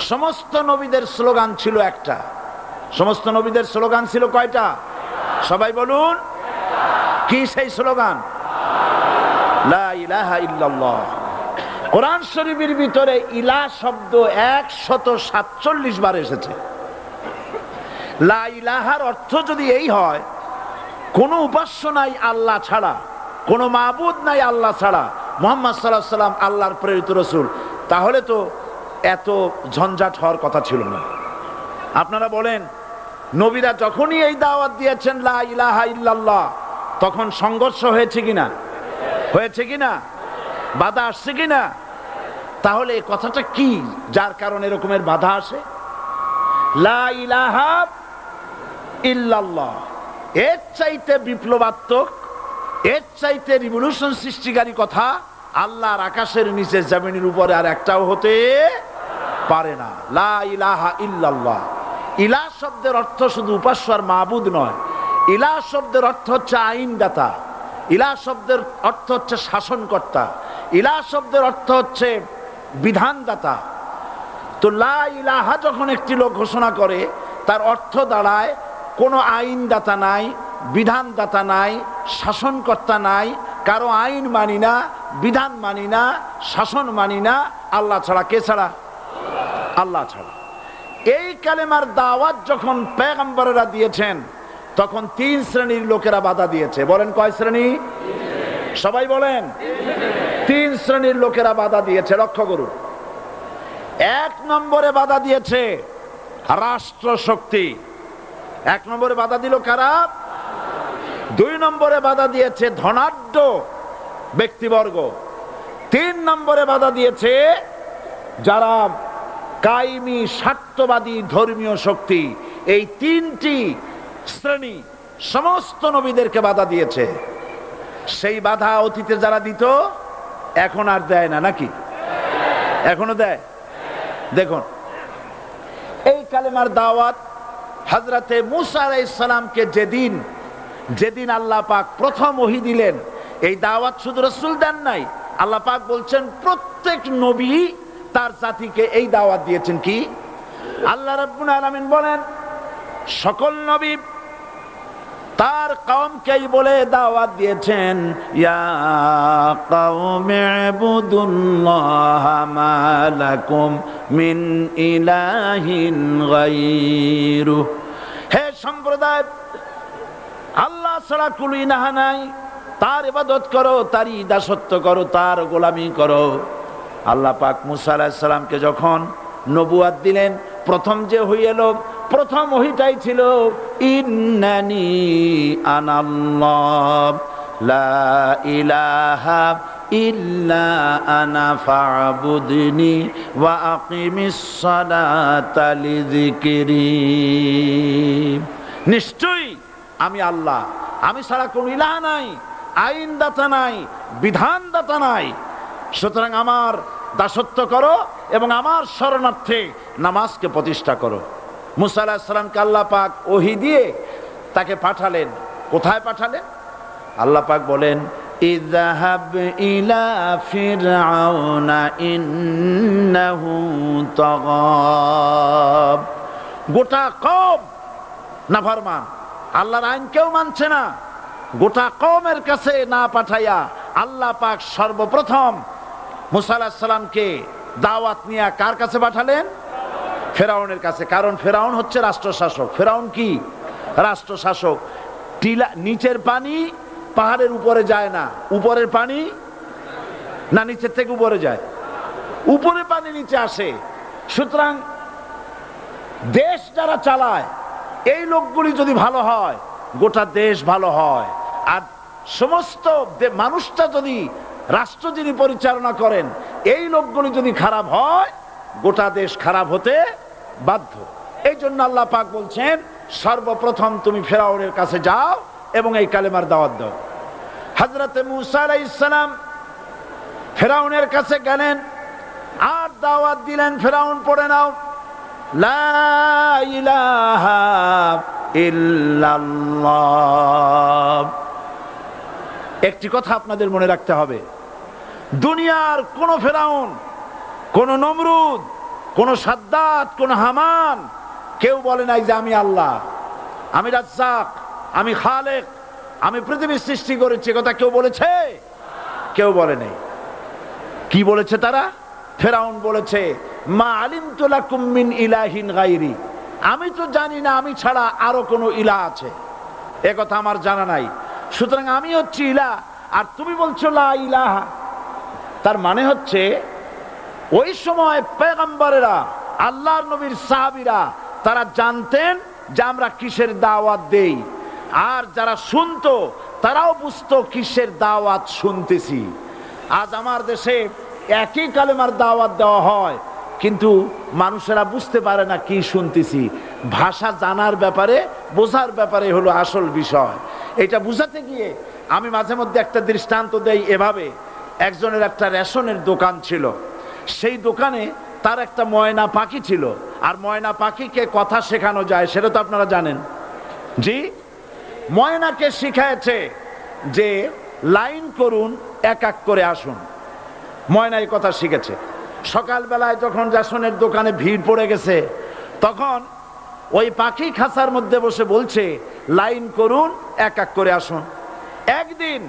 সমস্ত নবীদের স্লোগান ছিল একটা। সমস্ত নবীদের স্লোগান ছিল কয়টা? সবাই বলুন। কি সেই স্লোগান? কোরআন শরীফের ভিতরে ইলা শব্দ একশত সাতচল্লিশ বার এসেছে। লা ইলাহার অর্থ যদি এই হয়, কোনো উপাস্য নাই আল্লাহ ছাড়া, কোনো মাবুদ নাই আল্লাহ ছাড়া, মোহাম্মদ সাল্লাহ সাল্লাম আল্লাহর প্রেরিত রসুল। তাহলে তো এত ঝঞ্ঝাট হওয়ার কথা ছিল না। আপনারা বলেন, নবীরা যখনই এই দাওয়াত দিয়েছেন তখন সংঘর্ষ হয়েছে কিনা? হয়েছে কিনা? বাধা আসছে কিনা? তাহলে এই কথাটা কি? যার কারণে এরকমের বাধা আসে? এর চাইতে বিপ্লবাত্মক, এর চাইতে রিভলিউশন সৃষ্টিকারী কথা আল্লাহর আকাশের নিচে জামিনের উপরে আর একটাও হতে পারে না। লা ইলাহা ইল্লাল্লাহ। ইলা শব্দের অর্থ শুধু উপাস্য আর মাহবুদ নয়। ইলা শব্দের অর্থ হচ্ছে আইনদাতা। ইলা শব্দের অর্থ হচ্ছে শাসনকর্তা। ইলা শব্দের অর্থ হচ্ছে বিধানদাতা। তো লা ইলাহা যখন একটি লোক ঘোষণা করে, তার অর্থ দাঁড়ায় কোনো আইনদাতা নাই, বিধানদাতা নাই, শাসনকর্তা নাই, কারও আইন মানি না, বিধান মানি না, শাসন মানি না, আল্লাহ ছাড়া কে ছাড়া? আল্লাহ ছাড়া। এই কালেমার দাওয়াত যখন পেগম্বরেরা দিয়েছেন, তখন তিন শ্রেণির লোকেরা বাধা দিয়েছে। বলেন কয় শ্রেণি? সবাই বলেন। তিন শ্রেণির লোকেরা বাধা দিয়েছে, লক্ষ্য করুন। এক নম্বরে বাধা দিয়েছে রাষ্ট্র শক্তি এক নম্বরে বাধা দিল কারা? দুই নম্বরে বাধা দিয়েছে ধনাঢ্য ব্যক্তিবর্গ। তিন নম্বরে বাধা দিয়েছে যারা কাইমি স্বার্থবাদী ধর্মীয় শক্তি এই তিনটি শ্রেণি সমস্ত নবীদেরকে বাধা দিয়েছে। সেই বাধা অতীতে যারা দিত, এখন আর দেয় না, নাকি? এখনও দেয়? দেখুন, এই কালেমার দাওয়াত হজরতে মুসা আলাইসালামকে যেদিন যেদিন আল্লাহ পাক প্রথম ওহি দিলেন, এই দাওয়াত শুধু রসুল দেন নাই, আল্লাহ পাক বলছেন, প্রত্যেক নবী তার জাতিকে এই দাওয়াত দিয়েছেন কি? আল্লাহ রাব্বুল আলামিন বলেন, সকল নবী তার কওমকেই বলে দাওয়াত দিয়েছেন মিন ইলাহিন হে সম্প্রদায়, আল্লাহ ছাড়া কুলি নাহা নাই। তার ইবাদত করো, তারই দাসত্ব করো, তার গোলামি করো। আল্লাহ পাক মুসা আলাহিস সালামকে যখন নবুয়াত দিলেন, প্রথম যে হই এলো প্রথম ওহিটাই ছিল, ইন্নানি আনাল্লাহ, লা ইলাহা ইল্লা আনা ফাবুদনি ওয়া আকিমিস সালাতা লিযিকরি। নিশ্চয়ই আমি আল্লাহ। আমি ছাড়া কোন ইলাহ নাই, আইনদাতা নাই, বিধানদাতা নাই। সুতরাং আমার দাসত্ব করো এবং আমার শরণার্থে নামাজকে প্রতিষ্ঠা করো। মুসা আল্লাহ পাক ওহি দিয়ে তাকে পাঠালেন। কোথায় পাঠালেন? আল্লাহ পাক বলেন ইজাহাব ইলা ফিরআউনা ইন্নাহু তাগাব। গোটা কম নাফরমান, আল্লাহর আইন কেউ মানছে না। গোটা কমের কাছে না পাঠাইয়া আল্লাহ পাক সর্বপ্রথম মুসা আলাহিসাল্লামকে দাওয়াত নিয়ে কার কাছে পাঠালেন? ফেরাউনের কাছে। কারণ ফেরাউন হচ্ছে রাষ্ট্র শাসক ফেরাউন কি? রাষ্ট্র শাসক টিলা নিচের পানি পাহাড়ের উপরে যায় না। উপরের পানি না নিচের থেকে উপরে যায়? উপরে পানি নিচে আসে। সুতরাং দেশ যারা চালায়, এই লোকগুলি যদি ভালো হয়, গোটা দেশ ভালো হয়। আর সমস্ত মানুষটা যদি রাষ্ট্র যিনি পরিচালনা করেন, এই লোকগুলি যদি খারাপ হয়, গোটা দেশ খারাপ হতে বাধ্য। এই জন্য আল্লাহ পাক বলছেন, সর্বপ্রথম তুমি ফেরাউনের কাছে যাও এবং এই কালেমার দাওয়াত দাও। হজরতে মুসা ইসলাম ফেরাউনের কাছে গেলেন, আর দাওয়াত দিলেন, ফেরাউন পড়ে নাও একটি কথা আপনাদের মনে রাখতে হবে দুনিয়ার কোন ফেরাউন, কোন নমরুদ, কোন সাদ্দাত, কোন হামান, কেউ বলে নাই যে আমি আল্লাহ, আমি রাজ্জাক, আমি খালেক, আমি পৃথিবীর সৃষ্টি করেছি কথা কেউ বলেছে? কেউ বলে নেই। কি বলেছে তারা? ফেরাউন বলেছে, মা আলিম তোলা কুম্মিন ইলাহিন গাইরি আমি তো জানি না, আমি ছাড়া আরও কোনো ইলা আছে। এ কথা আমার জানা নাই। সুতরাং আমি হচ্ছি ইলা, আর তুমি বলছো লা ইলাহা। তার মানে হচ্ছে, ওই সময় পেগম্বরেরা আল্লাহর নবীর সাহাবিরা, তারা জানতেন যে আমরা কিসের দাওয়াত দেই। আর যারা শুনতো, তারাও বুঝতো কিসের দাওয়াত শুনতেছি। আজ আমার দেশে একই কালেমার দাওয়াত দেওয়া হয়, কিন্তু মানুষেরা বুঝতে পারে না কি শুনতেছি। ভাষা জানার ব্যাপারে, বোঝার ব্যাপারে হলো আসল বিষয়। এটা বুঝাতে গিয়ে আমি মাঝে মধ্যে একটা দৃষ্টান্ত দেই এভাবে। একজনের একটা রেশনের দোকান ছিল। সেই দোকানে তার একটা ময়না পাখি ছিল। আর ময়না পাখিকে কথা শেখানো যায়, সেটা তো আপনারা জানেন। জি, ময়নাকে শিখায়েছে যে লাইন করুন, এক এক করে আসুন। ময়না এই কথা শিখেছে। সকালবেলায় যখন রেশনের দোকানে ভিড় পড়ে গেছে, তখন ওই পাখি খাঁচার মধ্যে বসে বলছে, লাইন করুন, এক এক করে আসুন। একদিন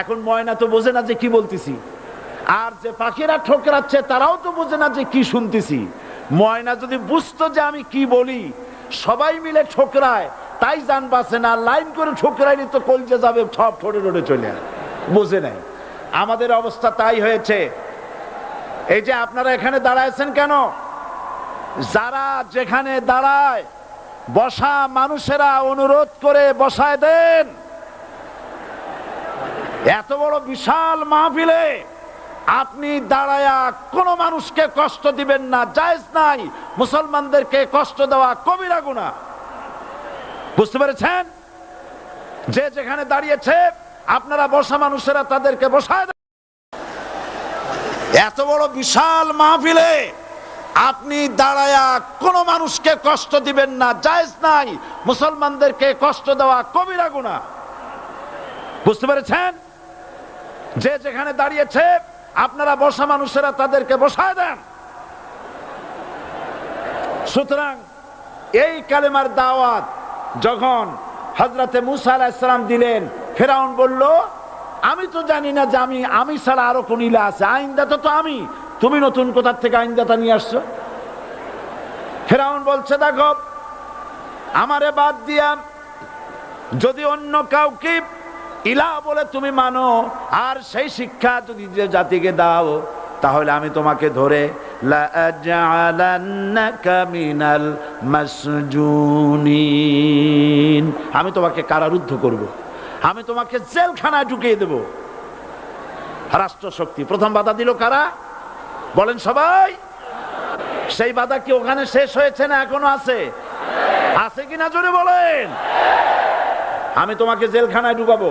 এখন ময়না তো বোঝে না যে কি বলতেছি। আর যে পাখিরা ঠোকরাচ্ছে তারাও তো বোঝে না যে কি শুনতেছি। ময়না যদি বুঝতো যে আমি কি বলি, সবাই মিলে ঠোকরায়, তাই জান বাসে না, লাইন করে ঠোকরাইনি তো কলজে যাবে সব ঠোঁটে ঠোঁটে চলে। বোঝে নাই। আমাদের অবস্থা তাই হয়েছে। এই যে আপনারা এখানে দাঁড়াইছেন কেন? যারা যেখানে দাঁড়ায়, বসা মানুষেরা অনুরোধ করে বসায় দেন। এত বড় বিশাল মাহফিলে আপনি দাঁড়ায়া কোনো মানুষকে কষ্ট দিবেন না, জায়েজ নাই। মুসলমানদেরকে কষ্ট দেওয়া কবিরা গুণা বুঝতে পেরেছেন? যে যেখানে দাঁড়িয়েছে, আপনারা বসা মানুষেরা তাদেরকে বসায় এত বড় বিশাল মাহফিলে আপনি দাঁড়ায়া কোনো মানুষকে কষ্ট দিবেন না, জায়েজ নাই। মুসলমানদেরকে কষ্ট দেওয়া কবিরা গুণা বুঝতে পেরেছেন? যে যেখানে দাঁড়িয়েছে, আপনারা বসা মানুষেরা তাদেরকে বসায় দেন। সুতরাং এই কালেমার দাওয়াত যখন হজরতে মুসা আলাহিসাম দিলেন, ফেরাউন বলল, আমি তো জানি না যে আমি আমি ছাড়া আরও কোন ইলা আছে। আইনদাতা তো আমি। তুমি নতুন কোথার থেকে আইনদাতা নিয়ে আসছো? ফেরাউন বলছে, দেখো, আমারে বাদ দিয়া যদি অন্য কাউকে ইলা বলে তুমি মানো, আর সেই শিক্ষা যদি যে জাতিকে দাও, তাহলে আমি তোমাকে ধরে আমি তোমাকে কারারুদ্ধ করব। আমি তোমাকে জেলখানায় ঢুকিয়ে দেব। রাষ্ট্র শক্তি প্রথম বাধা দিল কারা? বলেন সবাই। সেই বাধা কি ওখানে শেষ হয়েছে না এখনও আছে? আছে কিনা জোরে বলেন। আমি তোমাকে জেলখানায় ঢুকাবো।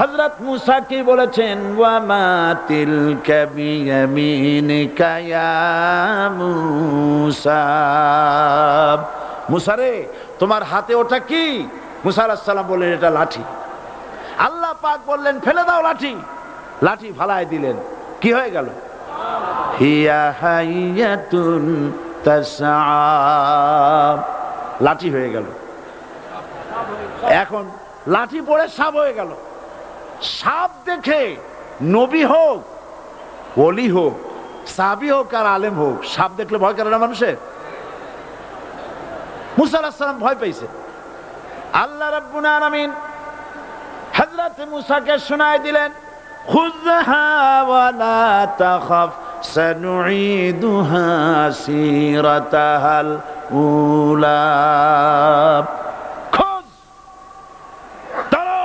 হজরত মুসা কি বলেছেন? ওয়ামা তিলকা বিয়ামিনিকা ইয়া মুসা। মুসা রে, তোমার হাতে ওটা কি? মুসা আলাইহিস সালাম বললেন, এটা লাঠি। আল্লাহ পাক বললেন, ফেলে দাও লাঠি। লাঠি ফালায় দিলেন। কি হয়ে গেল? লাঠি হয়ে গেল। এখন লাঠি পড়ে সাপ হয়ে গেল। সাপ দেখে নবী হোক অলি হোক, সাবি হোক আর আলেম হোক, সাপ দেখলে ভয় করে না মানুষের? মুসা আলাহিসাল্লাম ভয় পেয়েছে। আল্লাহ রাব্বুল আলামিন হযরত মুসাকে শোনায় দিলেন, খুযহা ওয়ালা তাখাফ, সানুঈদুহা সিরাতাহাল উলা খোঁজ ধরো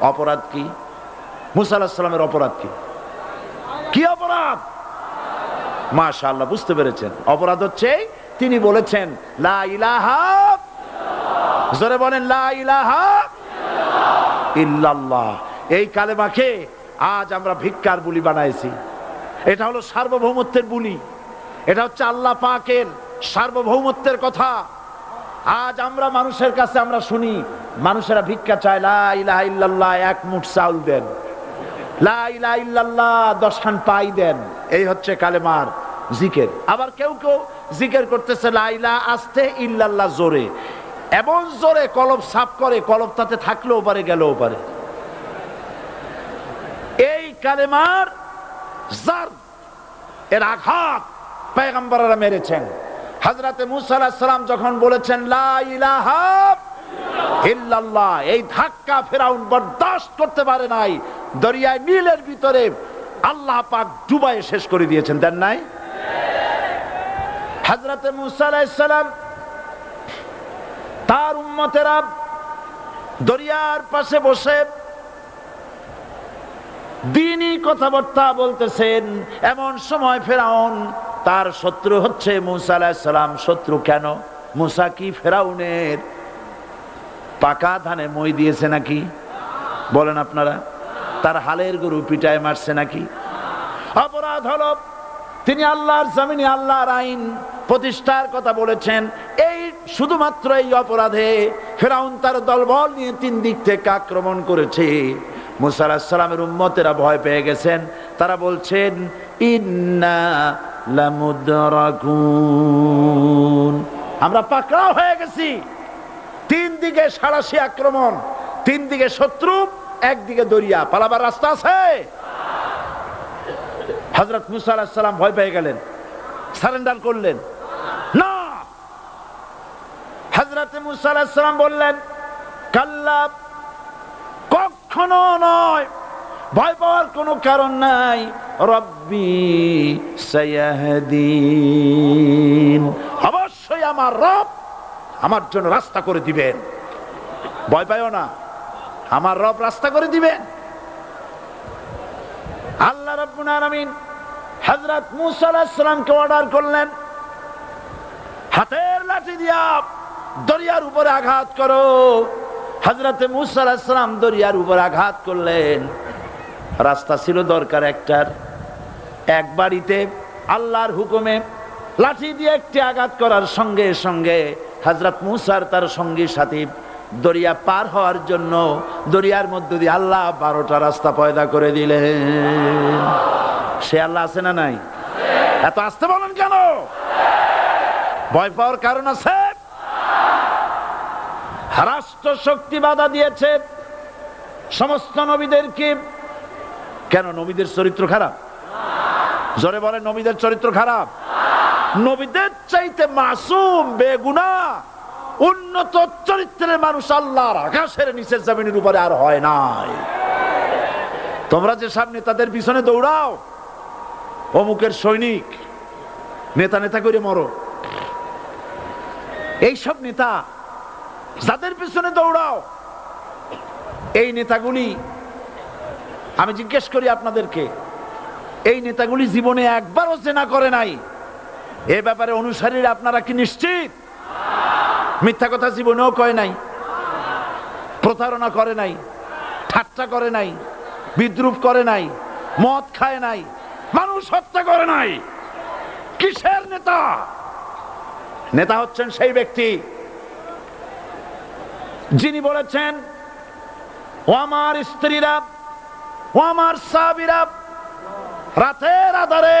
অপরাধ কি? মুসা আলাহিসাল্লামের অপরাধ কি? কি অপরাধ? মাশা আল্লাহ বুঝতে পেরেছেন। অপরাধ হচ্ছে তিনি বলেছেন, লা ইলাহা জোরে বলেন, লা ইলাহা ইল্লাল্লাহ। এই কালেমাকে আজ আমরা ভিক্ষার বুলি বানাইছি। এটা হলো সার্বভৌমত্বের বুলি। এটা হচ্ছে আল্লাহ পাকের সার্বভৌমত্বের কথা। আজ আমরা মানুষের কাছে আমরা শুনি মানুষেরা ভিক্ষা চায়, লা ইলাহা ইল্লাল্লাহ, এক মুঠ চাউল দেন। লা ইলাহা ইল্লাল্লাহ, দশখান পাই দেন। এই হচ্ছে কালেমার জিকের। আবার কেউ কেউ জিকের করতেছে, লা ইলাহা আস্তে ইল্লাল্লাহ জোরে। এমন জোরে কলব সাফ করে, কলব তাতে থাকলেও পারে, গেলেও পারে। এই কালেমার জার, এর আঘাত পেগম্বররা মেরেছেন। হজরতে মুসা সালাম যখন বলেছেন, লা এই ধাক্কা ফেরাউন বরদাস্ত করতে পারে নাই। দরিয়ায় নীলের ভিতরে আল্লাহ পাক শেষ করে দিয়েছেন, দেন নাই? হজরতে মুসা আলাইহিস সালাম, তার উম্মতেরা দরিয়ার পাশে বসে দিনই কথাবার্তা বলতেছেন, এমন সময় ফেরাউন তার শত্রু হচ্ছে মুসা আলাহিসাল্লাম শত্রু কেন? মুসা কি ফেরাউনের পাকা ধানে মই দিয়েছে নাকি? বলেন আপনারা, তার হালের গরু পিটায় মারছে নাকি? অপরাধ হল, তিনি আল্লাহর জমিনে আল্লাহর আইন প্রতিষ্ঠার কথা বলেছেন। এই শুধুমাত্র এই অপরাধে ফেরাউন তার দলবল নিয়ে তিন দিক থেকে আক্রমণ করেছে। মুসা আলাহিসাল্লামের উম্মতেরা ভয় পেয়ে গেছেন। তারা বলছেন, ইন্না আমরা পাকড়াও হয়ে গেছি। তিন দিকে সাড়াশি আক্রমণ, তিন দিকে শত্রু একদিকে দরিয়া। পালাবার রাস্তা আছে? হজরত মুসা ভয় পেয়ে গেলেন, সারেন্ডার করলেন। না! হজরত বললেন, কাল্লা, কখনো নয়। ভয় পাওয়ার কোনো কারণ নাই। রব্বি সায়াহদিন। অবশ্যই আমার রব আমার জন্য রাস্তা করে দিবেন। ভয় পাইও না। আমার রব রাস্তা করে দিবেন। আল্লাহ রব্বুল আলামিন হযরত মূসা আলাইহিস সালামকে অর্ডার করলেন। হাতের লাঠি দিয়া দরিয়ার উপরে আঘাত করো। হজরতে মুসা আলাইহিস সালাম দরিয়ার উপর আঘাত করলেন। রাস্তা ছিল দরকার একটার। এক বাড়িতে আল্লাহর হুকুমে লাঠি দিয়ে একটি আঘাত করার সঙ্গে সঙ্গে হজরত মুসার তার সঙ্গী সাথী দরিয়া পার হওয়ার জন্য দরিয়ার মধ্য দিয়ে আল্লাহ বারোটা রাস্তা পয়দা করে দিলেন। সে আল্লাহ আছে না নাই? এত আসতে বলেন কেন? ভয় পাওয়ার কারণ আছে? রাষ্ট্র শক্তি বাধা দিয়েছে সমস্ত নবীদেরকে। কেন? নবীদের চরিত্র খারাপ? জোরে বলে নবীদের চরিত্র খারাপ? নবীদের চাইতে মাসুম, বেগুনা, উন্নত চরিত্রের মানুষ আল্লাহর আকাশের নিচের জমিনের উপরে আর হয় নাই। তোমরা যে সব নেতাদের পিছনে দৌড়াও, অমুকের সৈনিক, নেতা নেতা করে মরো। এইসব নেতা যাদের পিছনে দৌড়াও, এই নেতাগুলি, আমি জিজ্ঞেস করি আপনাদেরকে, এই নেতাগুলি জীবনে একবারও জেনা করে নাই। এ ব্যাপারে অনুসারীরা আপনারা কি নিশ্চিত? মিথ্যা কথা জীবনেও কয় নাই, প্রতারণা করে নাই, ঠাট্টা করে নাই, বিদ্রুপ করে নাই, মদ খায় নাই, মানুষ হত্যা করে নাই। কিসের নেতা? নেতা হচ্ছেন সেই ব্যক্তি যিনি বলেছেন, ও আমার স্ত্রীরা, ও আমার সাবিরা রাতের আধারে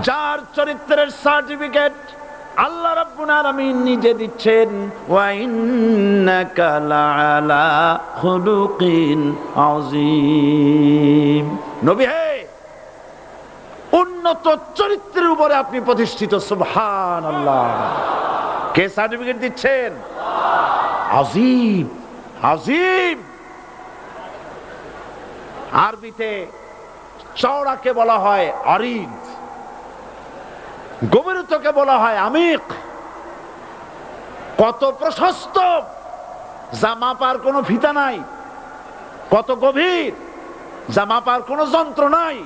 যার চরিত্রের সার্টিফিকেট আল্লাহ রাব্বুল আলামিন নিজে দিচ্ছেন, ওয়া ইন্নাকা লাআলা খুলুকিন আযীম। নবী, হে! উন্নত চরিত্রের উপরে আপনি প্রতিষ্ঠিত, সুবহানাল্লাহ। কে সার্টিফিকেট দিচ্ছেন? আজিম আজিম আরবিতে চওড়াকে বলা হয় অরিদ গভীরতাকে বলা হয় আমিক। কত প্রশস্ত, যা মাপার কোনো ফিতা নাই। কত গভীর, যা মাপার কোনো যন্ত্র নাই।